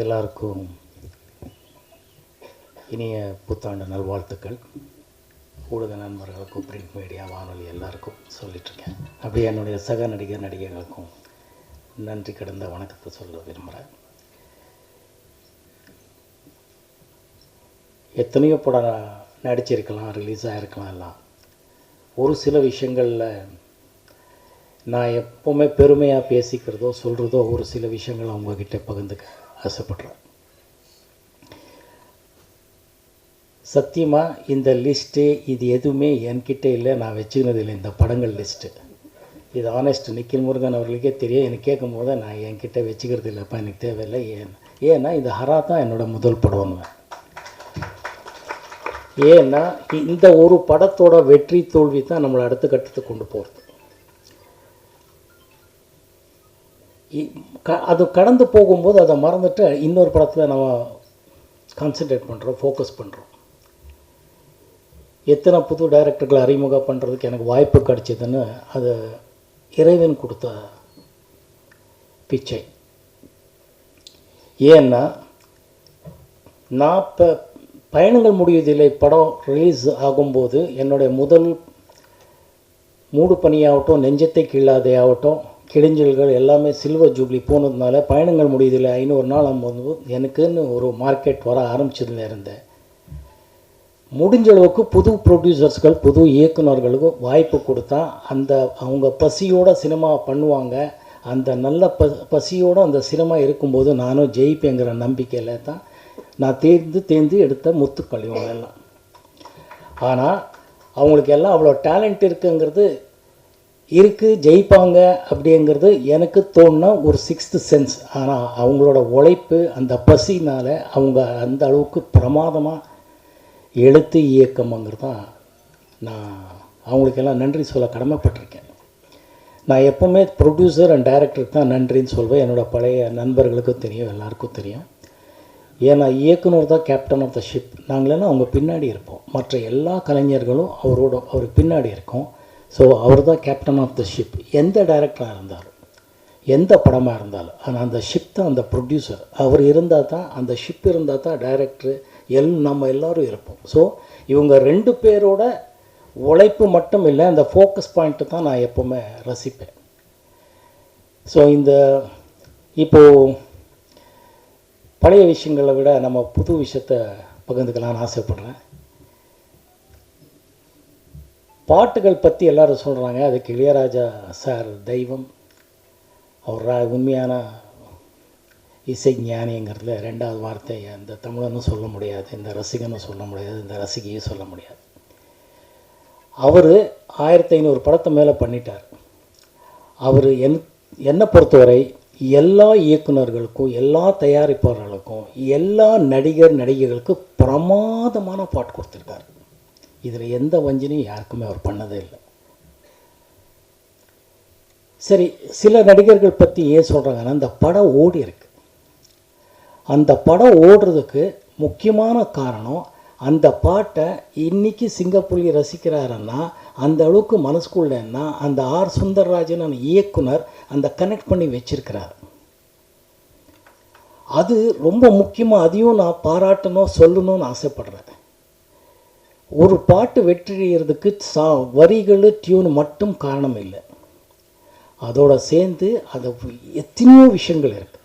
எல்லாருக்கும் இனிய புத்தாண்டு நல்வாழ்த்துக்கள். ஊடக நண்பர்களுக்கும் பிரிண்ட் மீடியா வானொலி எல்லாருக்கும் சொல்லிட்டுருக்கேன் அப்படியே என்னுடைய சக நடிகர் நடிகைகளுக்கும் நன்றி கடந்த வணக்கத்தை சொல்ல விரும்புகிறேன் எத்தனையோ படம் நடிச்சிருக்கலாம் ரிலீஸ் ஆகிருக்கலாம் எல்லாம். ஒரு சில விஷயங்களில் நான் எப்போவுமே பெருமையாக பேசிக்கிறதோ சொல்கிறதோ ஒரு சில விஷயங்கள் அவங்கக்கிட்ட பகிர்ந்துக்க ஆசைப்படுறேன் சத்தியமாக இந்த லிஸ்ட்டு இது எதுவுமே என்கிட்ட இல்லை நான் வச்சுக்கினது இல்லை இந்த படங்கள் லிஸ்ட்டு இது ஆனஸ்ட் நிக்கில் முருகன் அவர்களுக்கே தெரியும். எனக்கு கேட்கும் போது நான் என்கிட்ட வச்சுக்கிறது இல்லைப்பா எனக்கு தேவையில்லை. ஏன் ஏன்னா இது ஹரா தான் என்னோட முதல் படம்னு. ஏன்னா இந்த ஒரு படத்தோட வெற்றி தோல்வி தான் நம்மளை அடுத்த கட்டத்துக்கு கொண்டு போகிறது க அது கடந்து போகும்போது அதை மறந்துட்டு இன்னொரு படத்தில் நம்ம கான்சென்ட்ரேட் பண்ணுறோம் ஃபோக்கஸ் பண்ணுறோம் எத்தனை புது டைரக்டர்களை அறிமுகம் பண்ணுறதுக்கு எனக்கு வாய்ப்பு கிடைச்சதுன்னு அது இறைவன் கொடுத்த பிச்சை. ஏன்னா நான் இப்போ பயணங்கள் முடிவதில்லை படம் ரிலீஸ் ஆகும்போது என்னுடைய முதல் மூடு பணியாகட்டும் நெஞ்சத்தை கீழாதே ஆகட்டும் கிழிஞ்சல்கள் எல்லாமே சில்வர் ஜூப்ளி போனதுனால பயணங்கள் முடியுதில்லை. ஐநூறு நாள் போது எனக்குன்னு ஒரு மார்க்கெட் வர ஆரம்பிச்சதுல இருந்தேன் முடிஞ்ச அளவுக்கு புது ப்ரொடியூசர்ஸ்கள் புது இயக்குனர்களுக்கு வாய்ப்பு கொடுத்தா அந்த அவங்க பசியோடு சினிமா பண்ணுவாங்க. அந்த நல்ல ப பசியோடு அந்த சினிமா இருக்கும்போது நானும் ஜெயிப்பேங்கிற நம்பிக்கையில் தான் நான் தேர்ந்து தேர்ந்து எடுத்த முத்துக்கள் இவங்க எல்லாம். ஆனால் அவங்களுக்கு எல்லாம் அவ்வளோ டேலண்ட் இருக்குங்கிறது இருக்குது ஜெயிப்பாங்க அப்படிங்கிறது எனக்கு தோணுன ஒரு சிக்ஸ்த்து சென்ஸ் ஆனால் அவங்களோட உழைப்பு அந்த பசினால் அவங்க அந்த அளவுக்கு பிரமாதமாக எழுத்து இயக்கமாங்கிறது தான் நான் அவங்களுக்கெல்லாம் நன்றி சொல்ல கடமைப்பட்டிருக்கேன். நான் எப்போவுமே ப்ரொடியூசர் அண்ட் டைரக்டருக்கு தான் நன்றின்னு சொல்வேன். என்னோடய பழைய நண்பர்களுக்கும் தெரியும் எல்லாருக்கும் தெரியும். ஏன்னா இயக்குனர் தான் கேப்டன் ஆஃப் த ஷிப் நாங்களெல்லாம் அவங்க பின்னாடி இருப்போம். மற்ற எல்லா கலைஞர்களும் அவரோட அவர் பின்னாடி இருக்கோம். ஸோ அவர் தான் கேப்டன் ஆஃப் த ஷிப் எந்த டைரக்டராக இருந்தாலும் எந்த படமாக இருந்தாலும் ஆனால் அந்த ஷிப் தான் அந்த ப்ரொடியூசர் அவர் இருந்தால் தான் அந்த ஷிப் இருந்தால் தான் டைரக்டரு எல் நம்ம எல்லோரும் இருப்போம். ஸோ இவங்க ரெண்டு பேரோட உழைப்பு மட்டும் இல்லை அந்த ஃபோக்கஸ் பாயிண்ட்டு தான் நான் எப்போவுமே ரசிப்பேன். ஸோ இந்த இப்போது பழைய விஷயங்களை விட நம்ம புது விஷயத்தை பகிர்ந்துக்கலாம்னு ஆசைப்பட்றேன். பாட்டுகள் பற்றி எல்லாரும் சொல்கிறாங்க அதுக்கு இளையராஜா சார் தெய்வம். அவர் உண்மையான இசை ஞானிங்கிறதுல ரெண்டாவது வார்த்தை இந்த தமிழனும் சொல்ல முடியாது. இந்த ரசிகனும் சொல்ல முடியாது. இந்த ரசிகையும் சொல்ல முடியாது. அவர் ஆயிரத்தி ஐநூறு படத்தை மேலே பண்ணிட்டார். அவர் என் என்னை பொறுத்தவரை எல்லா இயக்குனர்களுக்கும் எல்லா தயாரிப்பாளர்களுக்கும் எல்லா நடிகர் நடிகைகளுக்கும் பிரமாதமான பாட்டு கொடுத்துருக்காரு. இதில் எந்த வஞ்சனையும் யாருக்குமே அவர் பண்ணதே இல்லை. சரி சில நடிகர்கள் பற்றி ஏன் சொல்கிறாங்கன்னா அந்த படம் ஓடி இருக்கு. அந்த படம் ஓடுறதுக்கு முக்கியமான காரணம் அந்த பாட்டை இன்னைக்கு சிங்கப்புலி ரசிக்கிறாருன்னா அந்த அளவுக்கு மனசுக்குள்ளன்னா அந்த ஆர் சுந்தரராஜன் இயக்குனர் அந்த கனெக்ட் பண்ணி வச்சிருக்கிறார். அது ரொம்ப முக்கியமாக அதையும் நான் பாராட்டணும் சொல்லணும்னு ஆசைப்படுறேன். ஒரு பாட்டு வெற்றியறதுக்கு சா வரிகள் டியூன் மட்டும் காரணம் இல்லை. அதோட சேர்ந்து அது எத்தனையோ விஷயங்கள் இருக்குது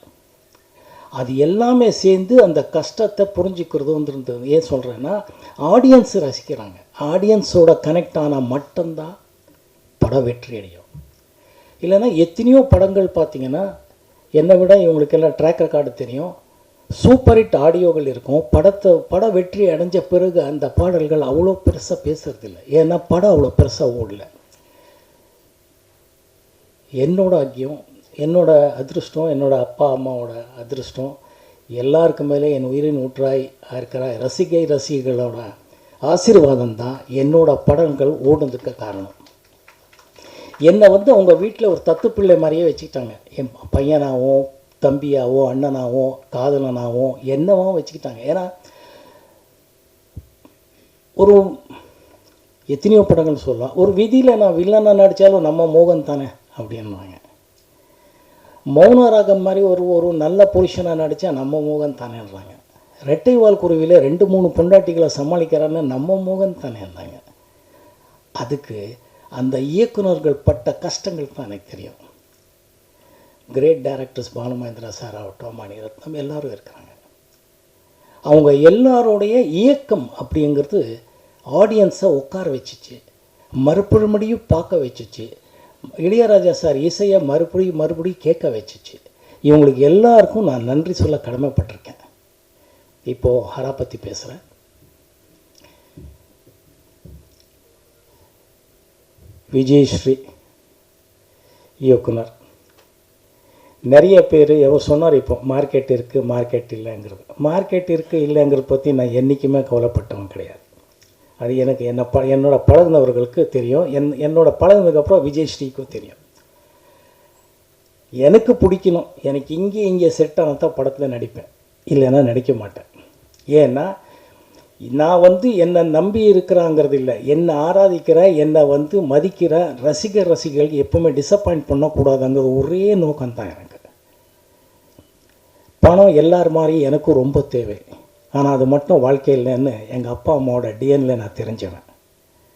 அது எல்லாமே சேர்ந்து அந்த கஷ்டத்தை புரிஞ்சுக்கிறதுன்றது ஏன் சொல்கிறேன்னா ஆடியன்ஸ் ரசிக்கிறாங்க. ஆடியன்ஸோட கனெக்ட் ஆனால் மட்டும்தான் படம் வெற்றி அடையும். இல்லைன்னா எத்தனையோ படங்கள் பார்த்தீங்கன்னா என்னை விட இவங்களுக்கெல்லாம் ட்ராக் ரெக்கார்டு தெரியும். சூப்பர் ஹிட் ஆடியோகள் இருக்கும். படத்தை படம் வெற்றி அடைஞ்ச பிறகு அந்த பாடல்கள் அவ்வளோ பெருசாக பேசுகிறதில்ல ஏன்னா படம் அவ்வளோ பெருசாக ஓடல. என்னோட அக்கியம் என்னோடய அதிருஷ்டம் என்னோடய அப்பா அம்மாவோட அதிருஷ்டம் எல்லாருக்கு மேலே என் உயிரின் ஊற்றாய் இருக்கிற ரசிகை ரசிகைகளோட ஆசீர்வாதம் தான் என்னோடய படங்கள் ஓடுனதுக்கு காரணம். என்னை வந்து அவங்க வீட்டில் ஒரு தத்து பிள்ளை மாதிரியே வச்சுக்கிட்டாங்க. என் பையனாகவும் தம்பியாவோ அண்ணனாவோ காதலனாவோ என்னவோ வச்சுக்கிட்டாங்க. ஏன்னா ஒரு எத்தனையோ படங்கள் சொல்லலாம். ஒரு விதியில் நான் வில்லனாக நடித்தாலும் நம்ம மோகன் தானே அப்படின்னாங்க மௌனராகம் மாதிரி ஒரு ஒரு நல்ல பொசிஷனாக நடித்தா நம்ம மோகன் தானேன்றாங்க. ரெட்டை வால் குருவியில் ரெண்டு மூணு பொண்டாட்டிகளை சமாளிக்கிறான்னு நம்ம மோகன் தானேன்றாங்க. அதுக்கு அந்த இயக்குனர்கள் பட்ட கஷ்டங்கள் தான் எனக்கு தெரியும். கிரேட் டைரக்டர்ஸ் பாலுமகேந்திரா சார் ஆகட்டும் மணிரத்னம் எல்லாரும் இருக்கிறாங்க அவங்க எல்லாரோடைய இயக்கம் அப்படிங்கிறது ஆடியன்ஸை உட்கார வச்சுச்சு மறுபடியும் பார்க்க வச்சுச்சு இளையராஜா சார் இசையை மறுபடியும் மறுபடியும் கேட்க வச்சுச்சு. இவங்களுக்கு எல்லாருக்கும் நான் நன்றி சொல்ல கடமைப்பட்டிருக்கேன். இப்போது ஹரா பற்றி பேசுகிறேன் விஜயஸ்ரீ இயக்குனர். நிறைய பேர் எவர் சொன்னார் இப்போ மார்க்கெட் இருக்குது மார்க்கெட் இல்லைங்கிறது. மார்க்கெட் இருக்குது இல்லைங்கிறத பற்றி நான் என்றைக்குமே கவலைப்பட்டவன் கிடையாது. அது எனக்கு என்னை ப என்னோட பழகினவர்களுக்கு தெரியும். என் என்னோட பழகுனதுக்கப்புறம் விஜயஸ்ரீக்கும் தெரியும். எனக்கு பிடிக்கணும். எனக்கு இங்கே இங்கே செட் ஆனால் தான் படத்தில் நடிப்பேன். இல்லைன்னா நடிக்க மாட்டேன். ஏன்னா நான் வந்து என்னை நம்பி இருக்கிறாங்கிறது இல்லை. என்னை ஆராதிக்கிற என்னை வந்து மதிக்கிற ரசிகர் ரசிகர்கள் எப்பவுமே டிசப்பாயிண்ட் பண்ணக்கூடாதுங்கிறது ஒரே நோக்கம்தான் எனக்கு. பணம் எல்லார் மாதிரியும் எனக்கும் ரொம்ப தேவை. ஆனால் அது மட்டும் வாழ்க்கையில்னு எங்கள் அப்பா அம்மாவோட டிஎன்ல நான் தெரிஞ்சவன்.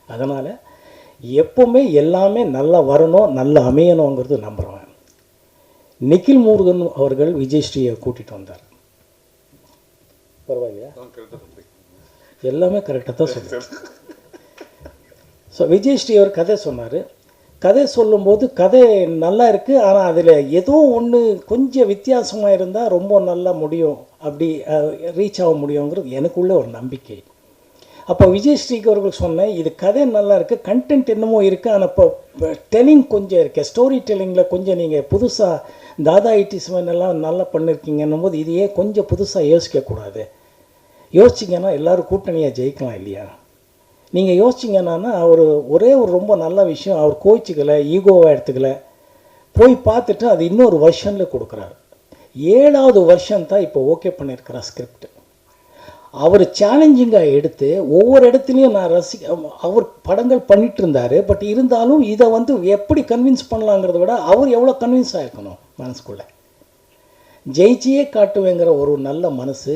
அதனால் எப்பவுமே எல்லாமே நல்லா வரணும் நல்லா அமையணுங்கிறது நம்புகிறேன் நிக்கில் முருகன் அவர்கள் விஜயஸ்ரீயை கூட்டிகிட்டு வந்தார். பரவாயில்லையா? எல்லாமே கரெக்டாக தான் சொல்லுவேன் ஸோ விஜயஸ்ரீ அவர் கதை சொன்னார். கதை சொல்லும்போது கதை நல்லா இருக்குது ஆனால் அதில் ஏதோ ஒன்று கொஞ்சம் வித்தியாசமாக இருந்தால் ரொம்ப நல்லா முடியும் அப்படி ரீச் ஆக முடியுங்கிறது எனக்குள்ள ஒரு நம்பிக்கை. அப்போ விஜயஸ்ரீக்கு அவர்கள் சொன்னேன் இது கதை நல்லா இருக்குது கண்டென்ட் என்னமோ இருக்குது ஆனால் இப்போ டெல்லிங் கொஞ்சம் இருக்குது ஸ்டோரி டெல்லிங்கில் கொஞ்சம் நீங்கள் புதுசாக தாதா இட்டிஸ்மன் எல்லாம் நல்லா பண்ணியிருக்கீங்கன்னும் போது இதையே கொஞ்சம் புதுசாக யோசிக்கக்கூடாது. யோசிச்சிங்கன்னா எல்லோரும் கூட்டணியாக ஜெயிக்கலாம் இல்லையா? நீங்கள் யோசிச்சிங்கன்னா அவர் ஒரே ஒரு ரொம்ப நல்ல விஷயம் அவர் கோச்சிக்கலை ஈகோவாக எடுத்துக்கல. போய் பார்த்துட்டு அது இன்னொரு வருஷனில் கொடுக்குறாரு. ஏழாவது வருஷம் தான் இப்போ ஓகே பண்ணியிருக்கிறார் ஸ்கிரிப்ட் அவர் சேலஞ்சிங்காக எடுத்து ஒவ்வொரு இடத்துலையும் நான் ரசி அவர் படங்கள் பண்ணிட்டு இருந்தார் பட் இருந்தாலும் இதை வந்து எப்படி கன்வின்ஸ் பண்ணலாங்கிறத விட அவர் எவ்வளோ கன்வின்ஸ் ஆகிருக்கணும் மனசுக்குள்ளே? ஜெயிச்சியே காட்டுவேங்கிற ஒரு நல்ல மனசு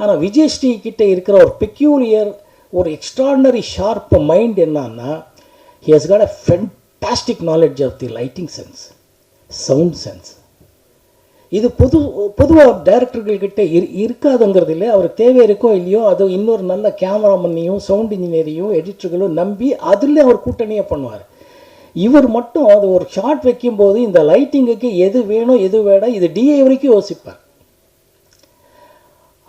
ஆனால் விஜயஸ்ரீ கிட்டே இருக்கிற ஒரு பெக்யூலியர் ஒரு எக்ஸ்ட்ராடனரி ஷார்ப் மைண்ட் என்னன்னா he has got a fantastic knowledge of the lighting sense sound sense இது பொது பொதுவாக டைரக்டர்கள்கிட்ட இரு இருக்காதுங்கிறது இல்லை அவர் தேவை இருக்கோ இல்லையோ அது இன்னொரு நல்ல கேமராமன்னையும் சவுண்ட் இன்ஜினியரையும் எடிட்டர்களும் நம்பி அதில் அவர் கூட்டணியாக பண்ணுவார். இவர் மட்டும் அது ஒரு ஷார்ட் வைக்கும்போது இந்த லைட்டிங்குக்கு எது வேணும் எது வேணாம் இது டிஏ வரைக்கும் யோசிப்பார்.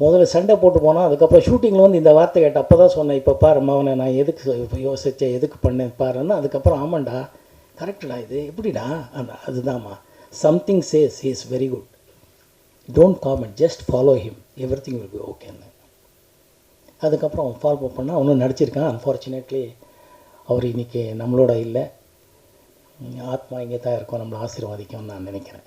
முதல்ல சண்டை போட்டு போனால் அதுக்கப்புறம் ஷூட்டிங்கில் வந்து இந்த வார்த்தை கேட்ட அப்போ தான் சொன்னேன் இப்போ பாரு மவனை நான் எதுக்கு யோசித்தேன் எதுக்கு பண்ணேன் பாருன்னு. அதுக்கப்புறம் ஆமாண்டா கரெக்டுடா இது? எப்படிடா? அந்த அதுதாம்மா something says he is very good don't comment just follow him everything will be ஓகேன்னு அதுக்கப்புறம் அவன் ஃபாலோ பண்ணால் அவனும் நடிச்சிருக்கான். அன்ஃபார்ச்சுனேட்லி அவர் இன்றைக்கி நம்மளோட இல்லை. ஆத்மா இங்கே தான் இருக்கும். நம்மளை ஆசீர்வாதிக்கும்னு நான் நினைக்கிறேன்.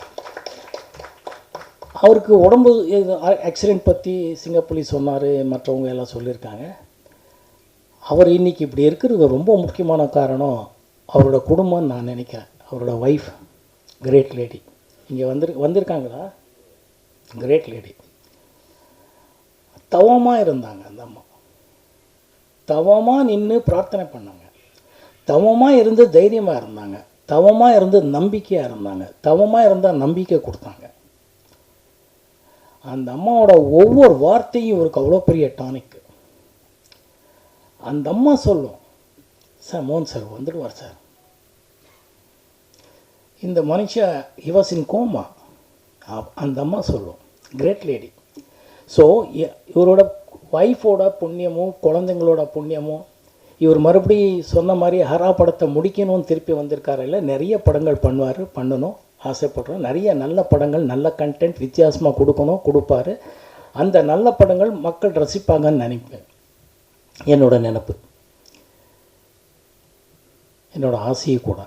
அவருக்கு உடம்பு ஆக்சிடெண்ட் பற்றி சிங்கப்புலி சொன்னார் மற்றவங்க எல்லாம் சொல்லியிருக்காங்க. அவர் இன்னைக்கு இப்படி இருக்கிறது ரொம்ப முக்கியமான காரணம். அவரோட குடும்பம் நான் நினைக்கிறேன். அவரோட ஒய்ஃப் கிரேட் லேடி இங்கே வந்துரு வந்திருக்காங்களா? கிரேட் லேடி தவமாக இருந்தாங்க அந்த அம்மா. தவமாக நின்று பிரார்த்தனை பண்ணாங்க. தவமாக இருந்து தைரியமாக இருந்தாங்க. தவமாக இருந்து நம்பிக்கையாக இருந்தாங்க. தவமாக இருந்தால் நம்பிக்கை கொடுத்தாங்க. அந்த அம்மாவோட ஒவ்வொரு வார்த்தையும் இவருக்கு அவ்வளோ பெரிய டானிக்கு அந்த அம்மா சொல்லும் சார் மோகன் சார் வந்துடுவார் சார். இந்த மனுஷன் இவசின் கோமா. அந்த அம்மா சொல்லும் கிரேட் லேடி ஸோ இவரோட ஒய்ஃபோட புண்ணியமும் குழந்தைங்களோட புண்ணியமும் இவர் மறுபடி சொன்ன மாதிரி ஹரா படத்தை முடிக்கணும்னு திருப்பி வந்திருக்காரு இல்லை நிறைய படங்கள் பண்ணுவார் பண்ணணும். ஆசைப்படுறோம். நிறைய நல்ல படங்கள் நல்ல கண்டென்ட் வித்தியாசமாக கொடுக்கணும் கொடுப்பாரு. அந்த நல்ல படங்கள் மக்கள் ரசிப்பாங்கன்னு நினைப்பேன். என்னோட நினப்பு. என்னோட ஆசையும் கூட.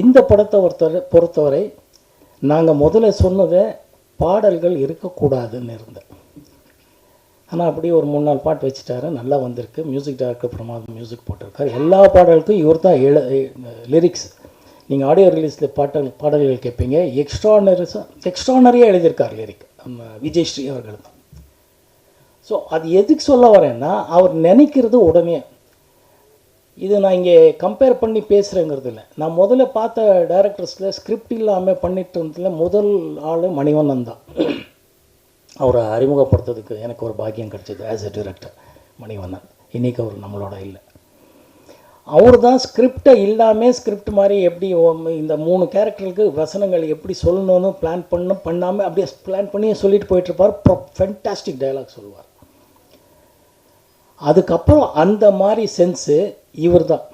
இந்த படத்தை ஒருத்தர் பொறுத்தவரை நாங்கள் முதல்ல சொன்னதை பாடல்கள் இருக்கக்கூடாதுன்னு இருந்தேன். ஆனால் அப்படியே ஒரு மூணு நாலு பாட்டு வச்சுட்டாரு. நல்லா வந்திருக்கு. மியூசிக் டைரக்டர் பிரமாதம் மியூசிக் போட்டிருக்காரு. எல்லா பாடலுக்கும் இவர் தான் எழு லிரிக்ஸ் நீங்கள் ஆடியோ ரிலீஸில் பாட்டல் பாடல்கள் கேட்பீங்க. எக்ஸ்ட்ரானரிஸாக எக்ஸ்ட்ரானரியாக எழுதியிருக்கார் லிரிக் நம்ம விஜய்ஸ்ரீ அவர்கள் தான். ஸோ அது எதுக்கு சொல்ல வரேன்னா அவர் நினைக்கிறது உடனே. இது நான் இங்கே கம்பேர் பண்ணி பேசுகிறேங்கிறது இல்லை. நான் முதல்ல பார்த்த டைரக்டர்ஸில் ஸ்கிரிப்ட் இல்லாமல் பண்ணிட்டு இருந்ததுல முதல் ஆள் மணிவண்ணன் தான். அவரை அறிமுகப்படுத்துறதுக்கு எனக்கு ஒரு பாக்கியம் கிடைச்சது ஆஸ் எ டிரெக்டர் மணிவண்ணன். இன்றைக்கி அவர் நம்மளோட இல்லை. அவர் தான் ஸ்கிரிப்டை இல்லாமல் ஸ்கிரிப்ட் மாதிரி எப்படி இந்த மூணு கேரக்டருக்கு வசனங்கள் எப்படி சொல்லணும்னு பிளான் பண்ணும் பண்ணாமல் அப்படியே பிளான் பண்ணி சொல்லிட்டு போயிட்டுருப்பார். ஃபென்டாஸ்டிக் டைலாக் சொல்லுவார். அதுக்கப்புறம் அந்த மாதிரி சென்ஸு இவர் தான்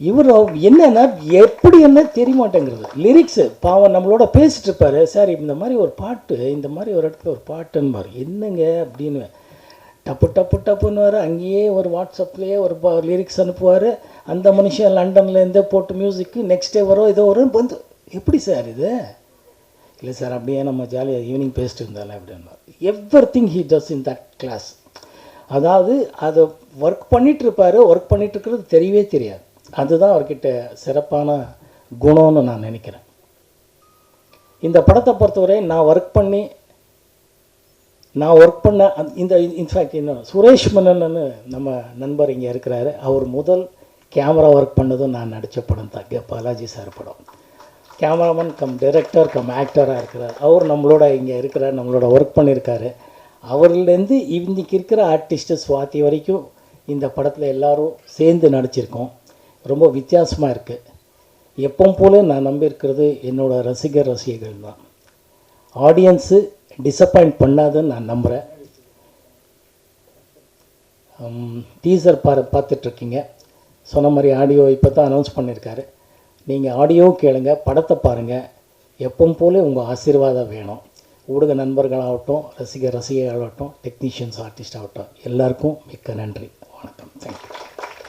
இவர் என்னென்னா எப்படி என்ன தெரிய மாட்டேங்கிறது லிரிக்ஸு பாவம் நம்மளோட பேசிட்டு இருப்பாரு சார் இந்த மாதிரி ஒரு பாட்டு இந்த மாதிரி ஒரு இடத்துல ஒரு பாட்டுன்னு என்னங்க அப்படின்னு டப்பு டப்பு டப்புன்னு வர அங்கேயே ஒரு வாட்ஸ்அப்லேயே ஒரு லிரிக்ஸ் அனுப்புவார். அந்த மனுஷன் லண்டன்லேருந்தே போட்டு மியூசிக்கு நெக்ஸ்ட் டே வரும் இதோ வரும் வந்து எப்படி சார் இது? இல்லை சார் அப்படியே நம்ம ஜாலியாக ஈவினிங் பேசிட்டு இருந்தாலே அப்படின்னு. Everything he does in that class அதாவது அதை ஒர்க் பண்ணிகிட்ருப்பார் ஒர்க் பண்ணிகிட்ருக்கிறது தெரியவே தெரியாது. அதுதான் அவர்கிட்ட சிறப்பான குணம்னு நான் நினைக்கிறேன். இந்த படத்தை பொறுத்தவரை நான் ஒர்க் பண்ணி நான் ஒர்க் பண்ண அந் இந்த இன்ஃபேக்ட் இன்னும் சுரேஷ் மன்னன்னு நம்ம நண்பர் இங்கே இருக்கிறாரு. அவர் முதல் கேமரா ஒர்க் பண்ணதும் நான் நடித்த படம் தான் கே- பாலாஜி சார் படம். கேமராமேன் கம் டைரக்டர் கம் ஆக்டராக இருக்கிறார். அவர் நம்மளோட இங்கே இருக்கிறார் நம்மளோட ஒர்க் பண்ணியிருக்காரு. அவர்லேருந்து இன்றைக்கி இருக்கிற ஆர்டிஸ்ட்டு சுவாதி வரைக்கும் இந்த படத்தில் எல்லோரும் சேர்ந்து நடிச்சிருக்கோம். ரொம்ப வித்தியாசமாக இருக்குது எப்பவும் போல நான் நம்பியிருக்கிறது என்னோடய ரசிகர் ரசிகர்கள் தான் ஆடியன்ஸு டிசப்பாயிண்ட் பண்ணாதுன்னு நான் நம்புகிறேன் டீசர் பா பார்த்துட்ருக்கீங்க. சொன்ன மாதிரி ஆடியோ இப்போ தான் அனௌன்ஸ் பண்ணியிருக்காரு நீங்கள் ஆடியோவும் கேளுங்க படத்தை பாருங்கள் எப்பவும் போல உங்கள் ஆசீர்வாதம் வேணும். ஊடக நண்பர்களாகட்டும் ரசிகர் ரசிகைகளாகட்டும் டெக்னீஷியன்ஸ் ஆர்டிஸ்ட் ஆகட்டும் எல்லாருக்கும் மிக்க நன்றி. வணக்கம். தேங்க்யூ